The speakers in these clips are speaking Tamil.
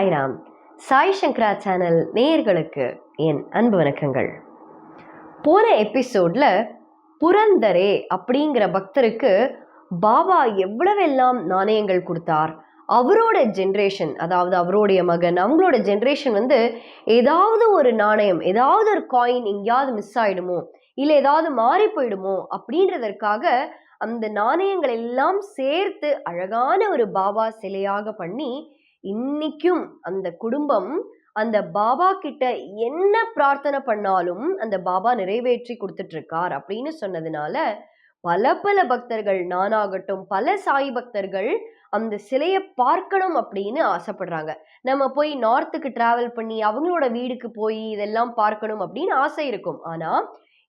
சாய்ராம். சாய் சங்கரா சேனல் நேயர்களுக்கு என் அன்பு வணக்கங்கள். போன எபிசோட்ல புரந்தரே அப்படிங்கிற பக்தருக்கு பாபா எவ்வளவெல்லாம் நாணயங்கள் கொடுத்தார். அவரோட ஜென்ரேஷன் அதாவது அவருடைய மகன் அவங்களோட ஜென்ரேஷன் வந்து ஏதாவது ஒரு நாணயம் ஏதாவது ஒரு காயின் எங்கேயாவது மிஸ் ஆயிடுமோ இல்லை ஏதாவது மாறி போயிடுமோ அப்படின்றதற்காக அந்த நாணயங்கள் எல்லாம் சேர்த்து அழகான ஒரு பாபா சிலையாக பண்ணி இன்னைக்கும் அந்த குடும்பம் அந்த பாபா கிட்ட என்ன பிரார்த்தனை பண்ணாலும் அந்த பாபா நிறைவேற்றி கொடுத்துட்டு இருக்கார் அப்படின்னு சொன்னதுனால பல பல பக்தர்கள் நானாகட்டும் பல சாய் பக்தர்கள் அந்த சிலையை பார்க்கணும் அப்படின்னு ஆசைப்படுறாங்க. நம்ம போய் நார்த்துக்கு டிராவல் பண்ணி அவங்களோட வீடுக்கு போய் இதெல்லாம் பார்க்கணும் அப்படின்னு ஆசை இருக்கும். ஆனா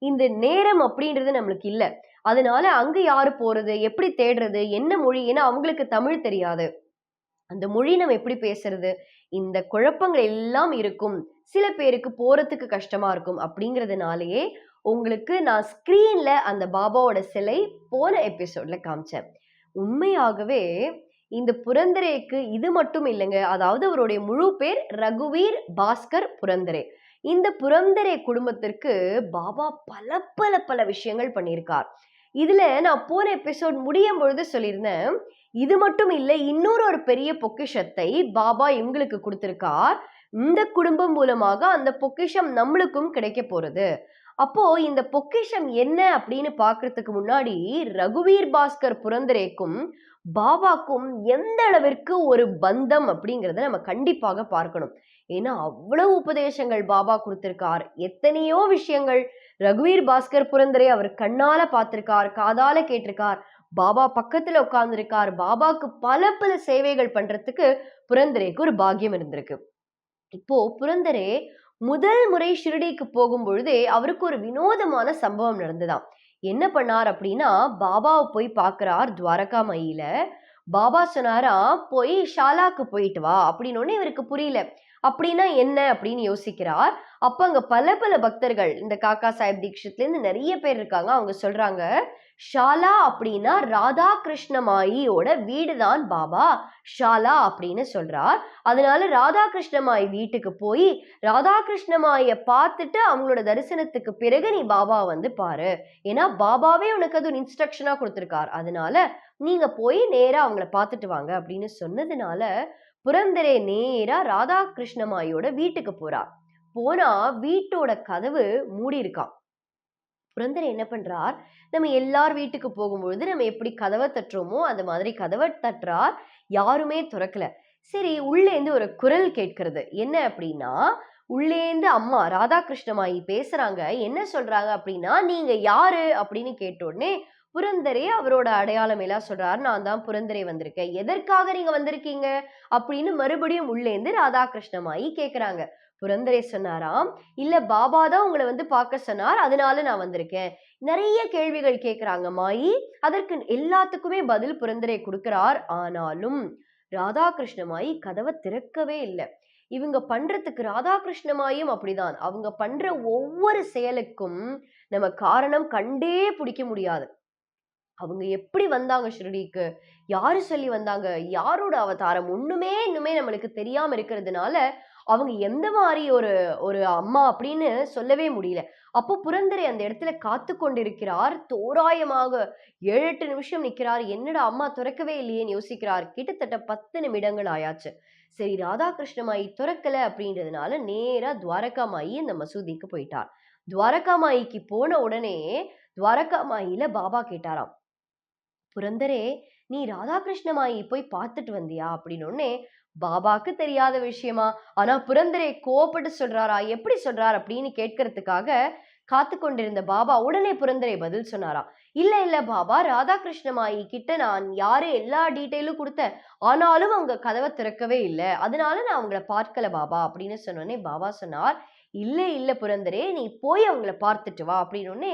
இந்த நேரம் அப்படின்றது நம்மளுக்கு இல்லை. அதனால அங்க யாரு போறது எப்படி தேடுறது என்ன மொழி ஏன்னா அவங்களுக்கு தமிழ் தெரியாது. அந்த மொழி நம்ம எப்படி பேசுறது? இந்த குழப்பங்கள் எல்லாம் இருக்கும். சில பேருக்கு போறதுக்கு கஷ்டமா இருக்கும் அப்படிங்கிறதுனாலயே உங்களுக்கு நான் ஸ்க்ரீன்ல அந்த பாபாவோட சிலை போன எபிசோட்ல காமிச்சேன். உண்மையாகவே இந்த புரந்தரேக்கு இது மட்டும் இல்லைங்க. அதாவது அவருடைய முழு பேர் ரகுவீர் பாஸ்கர் புரந்தரே. இந்த புரந்தரே குடும்பத்திற்கு பாபா பல பல பல விஷயங்கள் பண்ணியிருக்கார். இதுல நான் போன எபிசோட் முடியும் பொழுது சொல்லியிருந்தேன் இது மட்டும் இல்லை இன்னொரு ஒரு பெரிய பொக்கிஷத்தை பாபா இவங்களுக்கு கொடுத்துருக்கார். இந்த குடும்பம் மூலமாக அந்த பொக்கிஷம் நம்மளுக்கும் கிடைக்க போறது. அப்போ இந்த பொக்கிஷம் என்ன அப்படின்னு பாக்குறதுக்கு முன்னாடி ரகுவீர் பாஸ்கர் புரந்தரேக்கும் பாபாக்கும் எந்த அளவிற்கு ஒரு பந்தம் அப்படிங்கிறத நம்ம கண்டிப்பாக பார்க்கணும். ஏன்னா அவ்வளவு உபதேசங்கள் பாபா கொடுத்திருக்கார். எத்தனையோ விஷயங்கள் ரகுவீர் பாஸ்கர் புரந்தரே அவர் கண்ணால பார்த்திருக்கார் காதால கேட்டிருக்கார். பாபா பக்கத்துல உட்கார்ந்துருக்கார். பாபாக்கு பல பல சேவைகள் பண்றதுக்கு புரந்தரேக்கு ஒரு பாக்கியம் இருந்திருக்கு. இப்போ புரந்தரே முதல் முறை ஷிரடிக்கு போகும் பொழுதே அவருக்கு ஒரு வினோதமான சம்பவம் நடந்ததாம். என்ன பண்ணார் அப்படின்னா பாபாவை போய் பார்க்குறார் துவாரகா மயில. பாபா சொன்னாரா போய் ஷாலாக்கு போயிட்டு வா அப்படின்னு இவருக்கு புரியல. அப்படின்னா என்ன? அப்படின்னு யோசிக்கிறார். அப்ப அங்க பல பல பக்தர்கள் இந்த காக்கா சாஹிப் தீக்ஷித்ல இருந்து நிறைய பேர் இருக்காங்க. அவங்க சொல்றாங்க ஷாலா அப்படின்னா ராதா கிருஷ்ணமாயியோட வீடு தான் பாபா. ஷாலா அப்படின்னு சொல்றார். அதனால ராதா கிருஷ்ணமாயி வீட்டுக்கு போய் ராதா கிருஷ்ணமாய பார்த்துட்டு அவங்களோட தரிசனத்துக்கு பிறகு நீ பாபா வந்து பாரு. ஏன்னா பாபாவே உனக்கு அது ஒரு இன்ஸ்ட்ரக்ஷனா கொடுத்துருக்கார். அதனால நீங்க போய் நேரா அவங்கள பார்த்துட்டு வாங்க அப்படின்னு சொன்னதுனால புரந்தரே நேரா ராதா கிருஷ்ணமாயோட வீட்டுக்கு போறா. போனா வீட்டோட கதவு மூடி இருக்கான் புரந்தர் என்ன பண்ணுறார் நம்ம எல்லார் வீட்டுக்கு போகும்பொழுது நம்ம எப்படி கதவை தட்டுறோமோ அந்த மாதிரி கதவை தட்டுறார். யாருமே திறக்கல. சரி உள்ளேந்து ஒரு குரல் கேட்கிறது. என்ன அப்படின்னா உள்ளேந்து அம்மா ராதாகிருஷ்ணமாயி பேசுறாங்க. என்ன சொல்றாங்க அப்படின்னா நீங்க யாரு? அப்படின்னு கேட்ட உடனே புரந்தரே அவரோட அடையாளம் எல்லாம் சொல்றாரு. நான் தான் புரந்தரே வந்திருக்கேன். எதற்காக நீங்க வந்திருக்கீங்க? அப்படின்னு மறுபடியும் உள்ளேந்து ராதாகிருஷ்ணமாயி கேக்குறாங்க. புரந்தரே சொன்னாராம். இல்ல பாபா தான் உங்களை வந்து பார்க்க சொன்னார் அதனால நான் வந்திருக்கேன். நிறைய கேள்விகள் கேட்கிறாங்க மாயி. அதற்கு எல்லாத்துக்குமே பதில் புரந்தரே கொடுக்கிறார். ஆனாலும் ராதாகிருஷ்ணமாயி கதவை திறக்கவே இல்லை. இவங்க பண்றதுக்கு ராதாகிருஷ்ணமாயும் அப்படிதான். அவங்க பண்ற ஒவ்வொரு செயலுக்கும் நம்ம காரணம் கண்டே பிடிக்க முடியாது. அவங்க எப்படி வந்தாங்க ஷிரடிக்கு? யாரு சொல்லி வந்தாங்க? யாரோட அவதாரம்? ஒண்ணுமே இன்னுமே நம்மளுக்கு தெரியாம இருக்கிறதுனால அவங்க எந்த மாதிரி ஒரு ஒரு அம்மா அப்படின்னு சொல்லவே முடியல. அப்போ புரந்தரை அந்த இடத்துல காத்து கொண்டிருக்கிறார். தோராயமாக ஏழு எட்டு நிமிஷம் நிற்கிறார் என்னடா அம்மா துறக்கவே இல்லையேன்னு யோசிக்கிறார். கிட்டத்தட்ட பத்து நிமிடங்கள் ஆயாச்சு. சரி ராதாகிருஷ்ணமாயி துறக்கல அப்படின்றதுனால நேரா துவாரகாமாயி அந்த மசூதிக்கு போயிட்டார். துவாரகாமாயிக்கு போன உடனே துவாரகாமாயில பாபா கேட்டாராம். புரந்தரே நீ ராதாகிருஷ்ணமாயி போய் பார்த்துட்டு வந்தியா? அப்படின்னு பாபாக்கு தெரியாத விஷயமா? ஆனா புரந்தரே கோவப்பட்டு சொல்றாரா? எப்படி சொல்றார் அப்படின்னு கேட்கறதுக்காக காத்து கொண்டிருந்த பாபா உடனே புரந்தரை பதில் சொன்னாரா இல்ல இல்ல பாபா ராதாகிருஷ்ணமாயி கிட்ட நான் யாரு எல்லா டீட்டெயிலும் கொடுத்தேன் ஆனாலும் அவங்க கதவை திறக்கவே இல்லை. அதனால நான் அவங்கள பார்க்கல பாபா அப்படின்னு சொன்னோடனே பாபா சொன்னார். இல்ல இல்ல புரந்தரே நீ போய் அவங்கள பார்த்துட்டு வா அப்படின்னு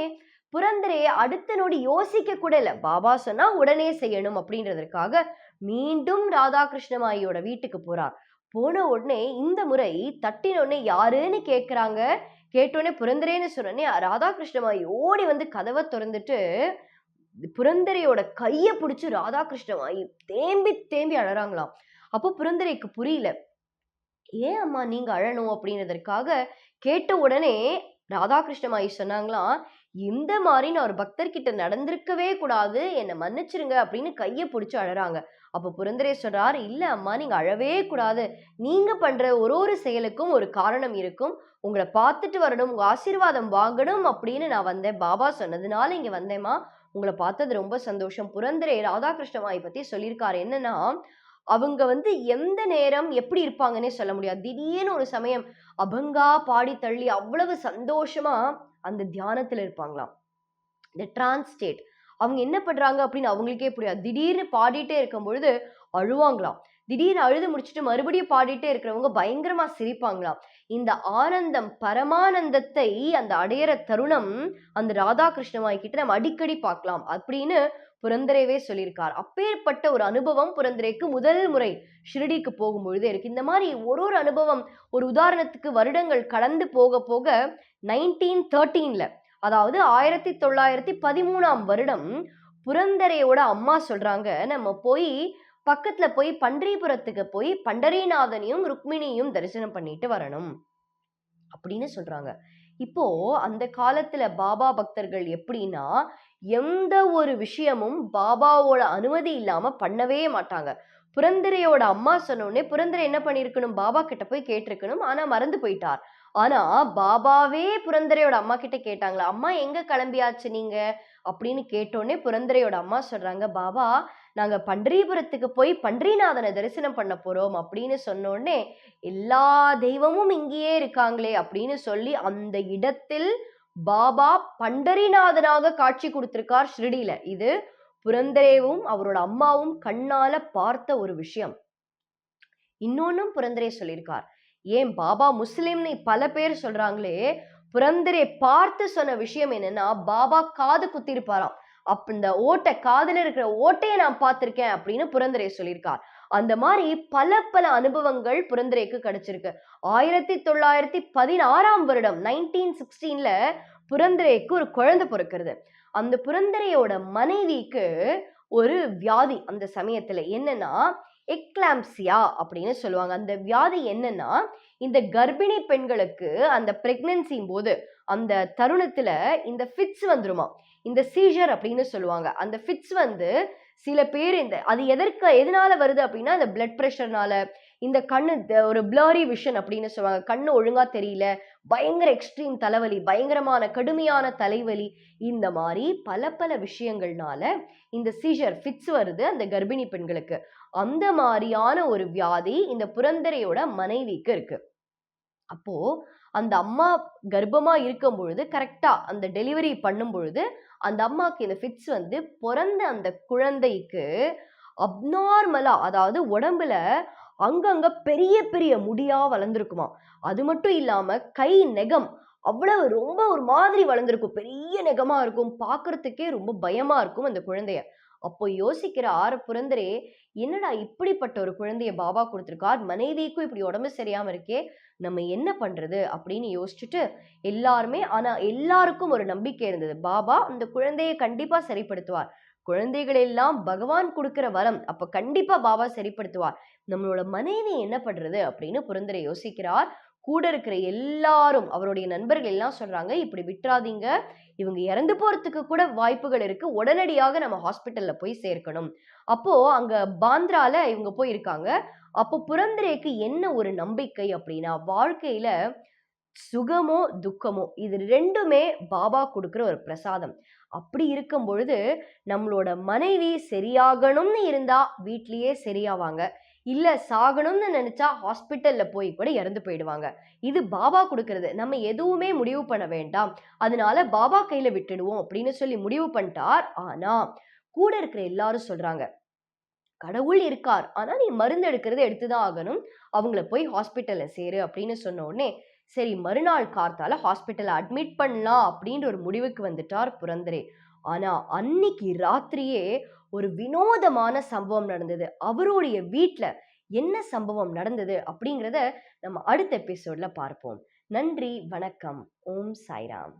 புரந்தரே அடுத்த நொடி யோசிக்க கூட இல்லை. பாபா சொன்னா உடனே செய்யணும் அப்படின்றதற்காக மீண்டும் ராதாகிருஷ்ணமாயியோட வீட்டுக்கு போறார் போன உடனே இந்த முறை தட்டின உடனே யாருன்னு கேக்குறாங்க? கேட்டோடனே புரந்தரேன்னு சொன்னோடனே ராதாகிருஷ்ணமாயி ஓடி வந்து கதவை திறந்துட்டு புரந்தரையோட கையை பிடிச்சி ராதாகிருஷ்ணமாயி தேம்பி தேம்பி அழறாங்களாம். அப்போ புரந்தரைக்கு புரியல. ஏன் அம்மா நீங்க அழணும்? அப்படின்றதற்காக கேட்ட உடனே ராதாகிருஷ்ணமாயி சொன்னாங்களாம் இந்த மாதிரி நான் ஒரு பக்தர்கிட்ட நடந்திருக்கவே கூடாது. என்னை மன்னிச்சிருங்க அப்படின்னு கையை பிடிச்சி அழறாங்க. அப்போ புரந்தரே இல்லை அம்மா நீங்கள் அழவே கூடாது. நீங்கள் பண்ணுற ஒரு ஒரு செயலுக்கும் ஒரு காரணம் இருக்கும். உங்களை பார்த்துட்டு வரணும் உங்கள் ஆசீர்வாதம் வாங்கணும் அப்படின்னு நான் வந்தேன். பாபா சொன்னதுனால இங்கே வந்தேம்மா. உங்களை பார்த்தது ரொம்ப சந்தோஷம். புரந்தரே ராதாகிருஷ்ணமாயை பற்றி சொல்லியிருக்காரு. என்னன்னா அவங்க வந்து எந்த நேரம் எப்படி இருப்பாங்கன்னே சொல்ல முடியாது. திடீர்னு ஒரு சமயம் அபங்கா பாடி தள்ளி அவ்வளவு சந்தோஷமா அந்த தியானத்துல இருப்பாங்களாம். இந்த டிரான்ஸ் ஸ்டேட் அவங்க என்ன பண்றாங்க அப்படின்னு அவங்களுக்கே புரியாது. திடீர்னு பாடிட்டே இருக்கும் பொழுது அழுவாங்களாம். திடீர்னு அழுது முடிச்சுட்டு மறுபடியும் பாடிட்டே இருக்கிறவங்க பயங்கரமா சிரிப்பாங்களாம். இந்த ஆனந்தம் பரமானந்தத்தை அந்த அடையிற தருணம் அந்த ராதாகிருஷ்ணமாய்கிட்ட நம்ம அடிக்கடி பார்க்கலாம். அப்படின்னு புரந்தரேவே சொல்லியிருக்கார். அப்பேற்பட்ட ஒரு அனுபவம் புரந்தரேக்கு முதல் முறை ஷிரடிக்கு போகும்பொழுது இருக்கு. இந்த மாதிரி ஒரு ஒரு அனுபவம் ஒரு உதாரணத்துக்கு வருடங்கள் கடந்து போக போக நைன்டீன் தேர்ட்டீன்ல அதாவது ஆயிரத்தி தொள்ளாயிரத்தி பதிமூணாம் வருடம் புரந்தரையோட அம்மா சொல்றாங்க. நம்ம போய் பக்கத்துல போய் பன்றிபுரத்துக்கு போய் பண்டரிநாதனையும் ருக்மிணியும் தரிசனம் பண்ணிட்டு வரணும் அப்படின்னு சொல்றாங்க. இப்போ அந்த காலத்துல பாபா பக்தர்கள் எப்படின்னா எந்த ஒரு விஷயமும் பாபாவோட அனுமதி இல்லாம பண்ணவே மாட்டாங்க. புரந்தரையோட அம்மா சொன்னோடனே புரந்தரை என்ன பண்ணிருக்கணும்? பாபா கிட்ட போய் கேட்டிருக்கணும். ஆனா மறந்து போயிட்டார். ஆனா பாபாவே புரந்தரையோட அம்மா கிட்ட கேட்டாங்களா? அம்மா எங்க கிளம்பியாச்சு நீங்க? அப்படின்னு கேட்டோடனே புரந்தரையோட அம்மா சொல்றாங்க பாபா நாங்க பண்டரிபுரத்துக்கு போய் பண்டரிநாதனை தரிசனம் பண்ண போறோம் அப்படின்னு சொன்னோடனே எல்லா தெய்வமும் இங்கேயே இருக்காங்களே அப்படின்னு சொல்லி அந்த இடத்தில் பாபா பண்டரிநாதனாக காட்சி கொடுத்திருக்கார் ஷிரடியில. இது புரந்தரேவும் அவரோட அம்மாவும் கண்ணால பார்த்த ஒரு விஷயம். இன்னொன்னும் புரந்தரே சொல்லியிருக்கார். ஏன் பாபா முஸ்லிம்னு பல பேர் சொல்றாங்களே புரந்தரே பார்த்து சொன்ன விஷயம் என்னன்னா பாபா காது குத்திருப்பாராம் அப்ப இந்த ஓட்டை காதில் இருக்கிற ஓட்டையை நான் பார்த்திருக்கேன் அப்படின்னு புரந்தரே சொல்லியிருக்கார். அந்த மாதிரி பல பல அனுபவங்கள் புரந்தரேக்கு கிடைச்சிருக்கு. ஆயிரத்தி தொள்ளாயிரத்தி பதினாறாம் வருடம் நைன்டீன் சிக்ஸ்டீன்ல புரந்தரேக்கு ஒரு குழந்தை பிறக்கிறது. அந்த புரந்தரையோட மனைவிக்கு ஒரு வியாதி அந்த சமயத்துல. என்னன்னா எக்லாம்சியா அப்படின்னு சொல்லுவாங்க. அந்த வியாதி என்னன்னா இந்த கர்ப்பிணி பெண்களுக்கு அந்த பிரெக்னன்சியும் போது அந்த தருணத்துல இந்த ஃபிட்ஸ் வந்துருமா. இந்த சீஜர் அப்படின்னு சொல்லுவாங்க. அந்த ஃபிட்ஸ் வந்து சில பேர் இந்த அது எதற்கு எதனால வருது அப்படின்னா இந்த பிளட் ப்ரெஷர்னால இந்த கண்ணு ஒரு பிளரி விஷன் அப்படின்னு சொல்லுவாங்க. கண்ணு ஒழுங்கா தெரியல பயங்கர எக்ஸ்ட்ரீம் தலைவலி பயங்கரமான கடுமையான தலைவலி இந்த மாதிரி பல பல விஷயங்கள்னால இந்த சீஜர் ஃபிட்ஸ் வருது அந்த கர்ப்பிணி பெண்களுக்கு. அந்த மாதிரியான ஒரு வியாதி இந்த புரந்தரையோட மனைவிக்கு இருக்கு. அப்போ அந்த அம்மா கர்ப்பமா இருக்கும் பொழுது கரெக்டா அந்த டெலிவரி பண்ணும் பொழுது அந்த அம்மாவுக்கு இந்த ஃபிட்ஸ் வந்து பிறந்த அந்த குழந்தைக்கு அப்நார்மலா அதாவது உடம்புல அங்கங்க பெரிய பெரிய முடியா வளர்ந்துருக்குமா அது மட்டும் இல்லாம கை நெகம் அவ்வளவு ரொம்ப ஒரு மாதிரி வளர்ந்துருக்கும். பெரிய நெகமா இருக்கும். பார்க்கறதுக்கே ரொம்ப பயமா இருக்கும் அந்த குழந்தைய. அப்போ யோசிக்கிற ஆறு புரந்தரே என்னடா இப்படிப்பட்ட ஒரு குழந்தைய பாபா கொடுத்துருக்கார் மனைவிக்கும் இப்படி உடம்பு சரியாம இருக்கே நம்ம என்ன பண்றது? அப்படின்னு யோசிச்சுட்டு எல்லாருமே ஆனா எல்லாருக்கும் ஒரு நம்பிக்கை இருந்தது. பாபா அந்த குழந்தையை கண்டிப்பா சரிப்படுத்துவார். குழந்தைகள் எல்லாம் பகவான் கொடுக்கிற வரம் அப்ப கண்டிப்பா பாபா சரிப்படுத்துவார். நம்மளோட மனைவி என்ன பண்றது? அப்படின்னு புரந்தரை யோசிக்கிறார். கூட இருக்கிற எல்லாரும் அவருடைய நண்பர்கள் எல்லாம் சொல்றாங்க இப்படி விட்டுறாதீங்க. இவங்க இறந்து போறதுக்கு கூட வாய்ப்புகள் இருக்கு. உடனடியாக நம்ம ஹாஸ்பிட்டல்ல போய் சேர்க்கணும். அப்போ அங்க பாந்திரால இவங்க போயிருக்காங்க. அப்போ புரந்தரேக்கு என்ன ஒரு நம்பிக்கை அப்படின்னா வாழ்க்கையில சுகமோ துக்கமோ இது ரெண்டுமே பாபா கொடுக்குற ஒரு பிரசாதம். அப்படி இருக்கும் பொழுது நம்மளோட மனைவி சரியாகணும்னு இருந்தா வீட்லயே சரியாவாங்க. இல்லை சாகணும்னு நினச்சா ஹாஸ்பிட்டலில் போய் கூட இறந்து போயிடுவாங்க. இது பாபா கொடுக்கறது. நம்ம எதுவுமே முடிவு பண்ண வேண்டாம். அதனால பாபா கையில் விட்டுடுவோம் அப்படின்னு சொல்லி முடிவு பண்ணிட்டார். ஆனால் கூட இருக்கிற எல்லாரும் சொல்கிறாங்க கடவுள் இருக்கார். ஆனால் நீ மருந்து எடுக்கிறது எடுத்துதான் ஆகணும். அவங்கள போய் ஹாஸ்பிட்டலில் சேரு அப்படின்னு சொன்ன உடனே சரி மறுநாள் கார்த்தால ஹாஸ்பிட்டலை அட்மிட் பண்ணலாம் அப்படின்ற ஒரு முடிவுக்கு வந்துட்டார் புரந்தரே. ஆனால் அன்னைக்கு ராத்திரியே ஒரு வினோதமான சம்பவம் நடந்தது. அவருடைய வீட்டில் என்ன சம்பவம் நடந்தது அப்படிங்கிறத நம்ம அடுத்த எபிசோட்ல பார்ப்போம். நன்றி வணக்கம். ஓம் சாய்ராம்.